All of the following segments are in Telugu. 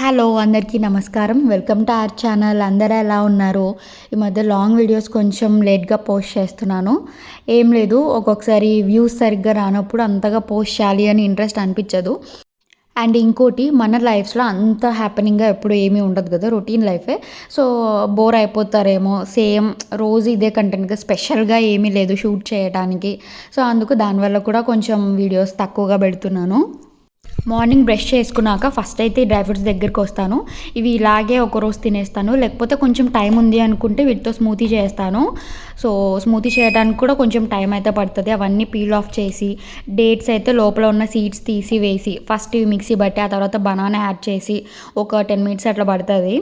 హలో అందరికీ నమస్కారం. వెల్కమ్ టు అవర్ ఛానల్ అందరూ ఎలా ఉన్నారు? ఈ మధ్య లాంగ్ వీడియోస్ కొంచెం లేట్గా పోస్ట్ చేస్తున్నాను. ఏం లేదు ఒక్కొక్కసారి వ్యూస్ సరిగ్గా రానప్పుడు అంతగా పోస్ట్ చేయాలి అని ఇంట్రెస్ట్ అనిపించదు. అండ్ ఇంకోటి మన లైఫ్స్లో అంత హ్యాపెనింగ్గా ఎప్పుడు ఏమీ ఉండదు కదా రొటీన్ లైఫే సో బోర్ అయిపోతారేమో. సేమ్ రోజు ఇదే కంటెంట్గా స్పెషల్గా ఏమీ లేదు షూట్ చేయడానికి సో అందుకు దానివల్ల కూడా కొంచెం వీడియోస్ తక్కువగా పెడుతున్నాను. మార్నింగ్ బ్రష్ చేసుకున్నాక ఫస్ట్ అయితే డ్రై ఫ్రూట్స్ దగ్గరికి వస్తాను. ఇవి ఇలాగే ఒకరోజు తినేస్తాను. లేకపోతే కొంచెం టైం ఉంది అనుకుంటే వీటితో స్మూతీ చేస్తాను. సో స్మూతీ చేయడానికి కూడా కొంచెం టైం అయితే పడుతుంది. అవన్నీ పీల్ ఆఫ్ చేసి డేట్స్ అయితే లోపల ఉన్న సీడ్స్ తీసి వేసి ఫస్ట్ ఇవి మిక్సీ బట్టి ఆ తర్వాత బనానా యాడ్ చేసి ఒక టెన్ మినిట్స్ అట్లా పడుతుంది.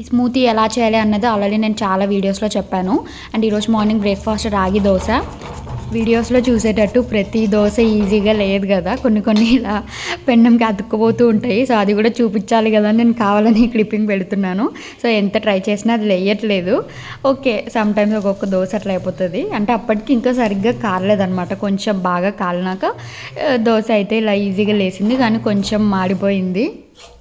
ఈ స్మూతీ ఎలా చేయాలి అన్నది ఆల్రెడీ నేను చాలా వీడియోస్లో చెప్పాను. అండ్ ఈరోజు మార్నింగ్ బ్రేక్ఫాస్ట్ రాగి దోశ. వీడియోస్లో చూసేటట్టు ప్రతి దోశ ఈజీగా లేదు కదా. కొన్ని కొన్ని ఇలా పెన్నంకి అతుక్కుపోతూ ఉంటాయి. సో అది కూడా చూపించాలి కదా అని నేను కావాలని క్లిప్పింగ్ పెడుతున్నాను. సో ఎంత ట్రై చేసినా అది లేయట్లేదు. ఓకే సమ్ టైమ్స్ ఒక్కొక్క దోశ అట్లా అయిపోతుంది. అంటే అప్పటికి ఇంకా సరిగ్గా కారలేదనమాట కొంచెం బాగా కాలినాక దోశ అయితే ఇలా ఈజీగా లేసింది కానీ కొంచెం మాడిపోయింది.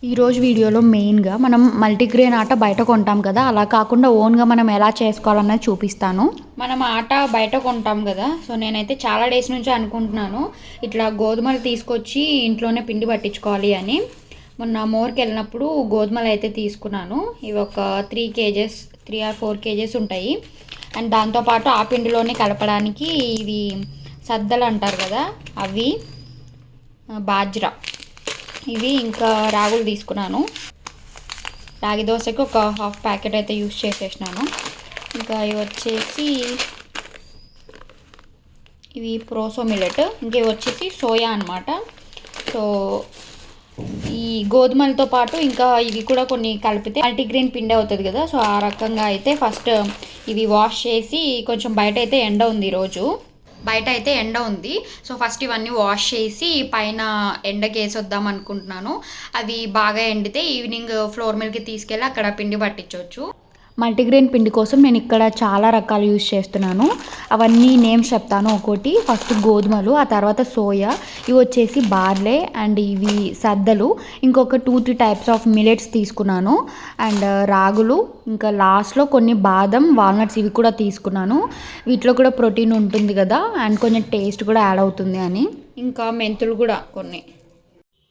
ఈరోజు వీడియోలో మెయిన్గా మనం మల్టీగ్రెయిన్ ఆట బయట కొంటాం కదా అలా కాకుండా ఓన్గా మనం ఎలా చేసుకోవాలన్నది చూపిస్తాను. మనం ఆట బయట కొంటాం కదా సో నేనైతే చాలా డేస్ నుంచి అనుకుంటున్నాను ఇట్లా గోధుమలు తీసుకొచ్చి ఇంట్లోనే పిండి పట్టించుకోవాలి అని. మొన్న మోర్కి వెళ్ళినప్పుడు గోధుమలు అయితే తీసుకున్నాను ఇవి ఒక three kgs three or four kgs ఉంటాయి. అండ్ దాంతోపాటు ఆ పిండిలోనే కలపడానికి ఇవి సద్దలు అంటారు కదా అవి బాజ్రా. ఇవి ఇంకా రాగులు తీసుకున్నాను. రాగి దోశకి ఒక హాఫ్ ప్యాకెట్ అయితే యూస్ చేసేసినాను. ఇంకా ఇవి వచ్చేసి ఇవి ప్రోసో మిల్లెట్ ఇంకా ఇవి వచ్చేసి సోయా అనమాట సో ఈ గోధుమలతో పాటు ఇంకా ఇవి కూడా కొన్ని కలిపితే మల్టీగ్రెయిన్ పిండి అవుతుంది కదా సో ఆ రకంగా అయితే ఫస్ట్ ఇవి వాష్ చేసి కొంచెం బయట అయితే ఎండ ఉంది ఈరోజు బయట అయితే ఎండ ఉంది. సో ఫస్ట్ ఇవన్నీ వాష్ చేసి పైన ఎండకి వేసి వద్దాం అనుకుంటున్నాను. అవి బాగా ఎండితే ఈవినింగ్ ఫ్లోర్ మిల్కి తీసుకెళ్ళి అక్కడ పిండి పట్టించవచ్చు మల్టీగ్రెయిన్ పిండి కోసం నేను ఇక్కడ చాలా రకాలు యూజ్ చేస్తున్నాను. అవన్నీ నేమ్స్ చెప్తాను ఒకటి ఫస్ట్ గోధుమలు ఆ తర్వాత సోయా ఇవి వచ్చేసి బార్లే అండ్ ఇవి సద్దలు. ఇంకొక two three types of millets తీసుకున్నాను. అండ్ రాగులు ఇంకా లాస్ట్లో కొన్ని బాదం వాల్నట్స్ ఇవి కూడా తీసుకున్నాను. వీటిలో కూడా ప్రోటీన్ ఉంటుంది కదా అండ్ కొంచెం టేస్ట్ కూడా యాడ్ అవుతుంది అని. ఇంకా మెంతులు కూడా కొన్ని.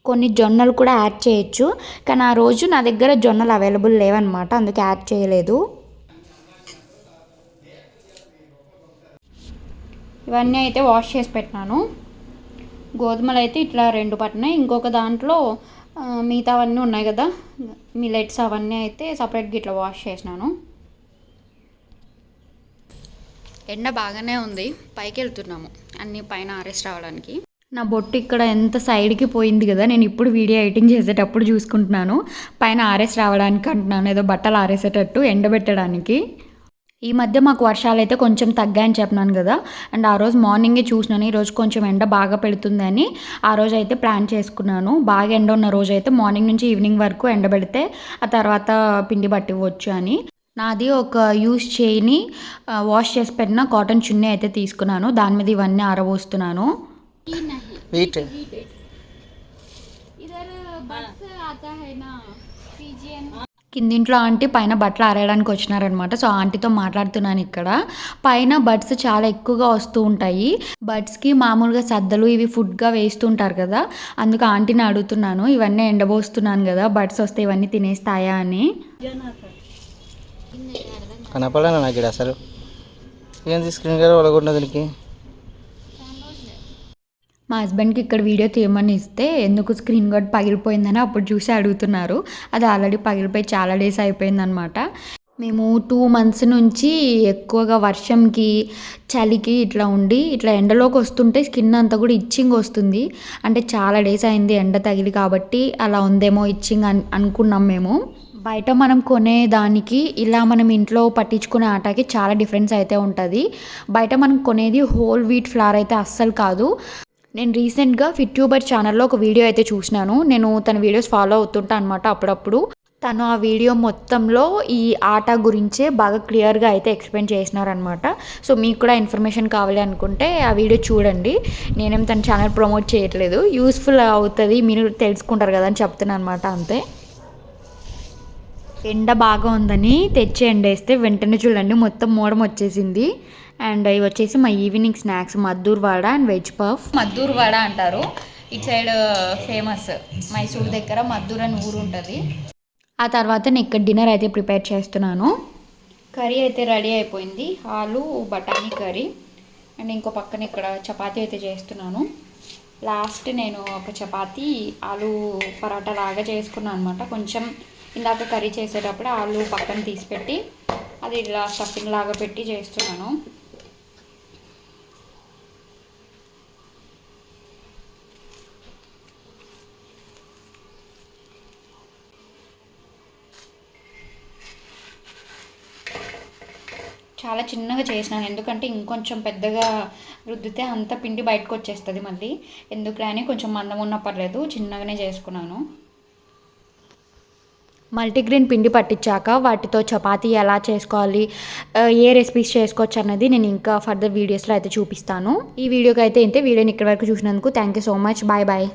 కొన్ని జొన్నలు కూడా యాడ్ చేయొచ్చు. కానీ ఆ రోజు నా దగ్గర జొన్నలు అవైలబుల్ లేవన్నమాట అందుకే యాడ్ చేయలేదు. ఇవన్నీ అయితే వాష్ చేసి పెట్టినాను. గోధుమలు అయితే ఇట్లా రెండు పట్టినాయి. ఇంకొక దాంట్లో మిగతా మిగతావన్నీ ఉన్నాయి కదా మిలెట్స్ అవన్నీ అయితే సపరేట్గా ఇట్లా వాష్ చేసినాను. ఎండ బాగానే ఉంది. పైకి వెళ్తున్నాము. అన్ని పైన ఆరెస్ట్ రావడానికి. నా బొట్టు ఇక్కడ ఎంత సైడ్కి పోయింది కదా నేను ఇప్పుడు వీడియో ఎడిటింగ్ చేసేటప్పుడు చూసుకుంటున్నాను. పైన ఆరేసి రావడానికి అంటున్నాను ఏదో బట్టలు ఆరేసేటట్టు ఎండబెట్టడానికి. ఈ మధ్య మాకు వర్షాలు అయితే కొంచెం తగ్గాయని చెప్పినాను కదా అండ్ ఆ రోజు మార్నింగే చూసినాను ఈ రోజు కొంచెం ఎండ బాగా పెడుతుందని ఆ రోజు అయితే ప్లాన్ చేసుకున్నాను. బాగా ఎండ ఉన్న రోజు అయితే మార్నింగ్ నుంచి ఈవినింగ్ వరకు ఎండబెడితే ఆ తర్వాత పిండి పట్టివ్వచ్చు అని. నాది ఒక యూస్ చేయని వాష్ చేసి పెట్టిన కాటన్ చున్నీ అయితే తీసుకున్నాను దాని మీద ఇవన్నీ ఆరబోస్తున్నాను. వెయిట్ కిందింట్లో ఆంటీ పైన బట్టలు ఆరేయడానికి వచ్చినారనమాట. సో ఆంటీతో మాట్లాడుతున్నాను ఇక్కడ. పైన బడ్స్ చాలా ఎక్కువగా వస్తూ ఉంటాయి. బడ్స్కి మామూలుగా సద్దలు ఇవి ఫుడ్గా వేస్తుంటారు కదా. అందుకు ఆంటీని అడుగుతున్నాను. ఇవన్నీ ఎండబోస్తున్నాను కదా. బడ్స్ వస్తే ఇవన్నీ తినేస్తాయా అని. కనపడను నాకు అసలు? ఏం స్క్రీన్ గారు ఒలగొండ దీనికి? మా హస్బెండ్కి ఇక్కడ వీడియో తీయమని ఇస్తే ఎందుకు స్క్రీన్ గార్డ్ పగిలిపోయిందని అప్పుడు చూసి అడుగుతున్నారు. అది ఆల్రెడీ పగిలిపోయి చాలా డేస్ అయిపోయిందనమాట. మేము టూ మంత్స్ నుంచి ఎక్కువగా వర్షంకి చలికి ఇట్లా ఉండి ఇట్లా ఎండలోకి వస్తుంటే స్కిన్ అంతా కూడా ఇచ్చింగ్ వస్తుంది. అంటే చాలా డేస్ అయింది ఎండ తగిలి కాబట్టి అలా ఉందేమో ఇచ్చింగ్ అన్ అనుకున్నాం మేము. బయట మనం కొనే దానికి ఇలా మనం ఇంట్లో పట్టించుకునే ఆటకి చాలా డిఫరెన్స్ అయితే ఉంటుంది. బయట మనం కొనేది హోల్ వీట్ ఫ్లవర్ అయితే అస్సలు కాదు. నేను రీసెంట్గా ఫిట్ ట్యూబర్ ఛానల్లో ఒక వీడియో అయితే చూసినాను. నేను తన వీడియోస్ ఫాలో అవుతుంటా అనమాట అప్పుడప్పుడు. తను ఆ వీడియో మొత్తంలో ఈ ఆట గురించే బాగా క్లియర్గా అయితే ఎక్స్ప్లెయిన్ చేసినారనమాట సో మీకు కూడా ఇన్ఫర్మేషన్ కావాలి అనుకుంటే ఆ వీడియో చూడండి. నేనేం తన ఛానల్ ప్రమోట్ చేయట్లేదు. యూస్ఫుల్ అవుతుంది మీరు తెలుసుకుంటారు కదా అని చెప్తున్నాను అనమాట అంతే. ఎండ బాగా ఉందని తెచ్చి ఎండేస్తే వెంటనే చూడండి మొత్తం మూడం వచ్చేసింది. అండ్ ఇవి వచ్చేసి మా evening snacks Maddur vada and veg puff. Maddur vada అంటారు. ఇటు సైడ్ ఫేమస్ మైసూర్ దగ్గర మద్దూర్ అని ఊరు ఉంటుంది. ఆ తర్వాత నేను ఇక్కడ డిన్నర్ అయితే ప్రిపేర్ చేస్తున్నాను. కర్రీ అయితే రెడీ అయిపోయింది. ఆలు బఠానీ కర్రీ అండ్ ఇంకో పక్కన ఇక్కడ చపాతీ అయితే చేస్తున్నాను. లాస్ట్ నేను ఒక చపాతీ ఆలు పరాటా లాగా చేసుకున్నాను అనమాట కొంచెం ఇందాక కర్రీ చేసేటప్పుడు ఆలు పక్కన తీసి పెట్టి అది ఇలా స్టఫింగ్ లాగా పెట్టి చేస్తున్నాను. చాలా చిన్నగా చేసినాను. ఎందుకంటే ఇంకొంచెం పెద్దగా రుద్దితే అంత పిండి బయటకు వచ్చేస్తుంది మళ్ళీ. ఎందుకులే కొంచెం మందం ఉన్న పర్లేదు చిన్నగానే చేసుకున్నాను. మల్టీగ్రెయిన్ పిండి పట్టించాక వాటితో చపాతీ ఎలా చేసుకోవాలి ఏ రెసిపీస్ చేసుకోవచ్చు అన్నది నేను ఇంకా ఫర్దర్ వీడియోస్లో అయితే చూపిస్తాను. ఈ వీడియోకి అయితే ఇంతే. వీడియోని ఇక్కడి వరకు చూసినందుకు thank you so much. Bye bye.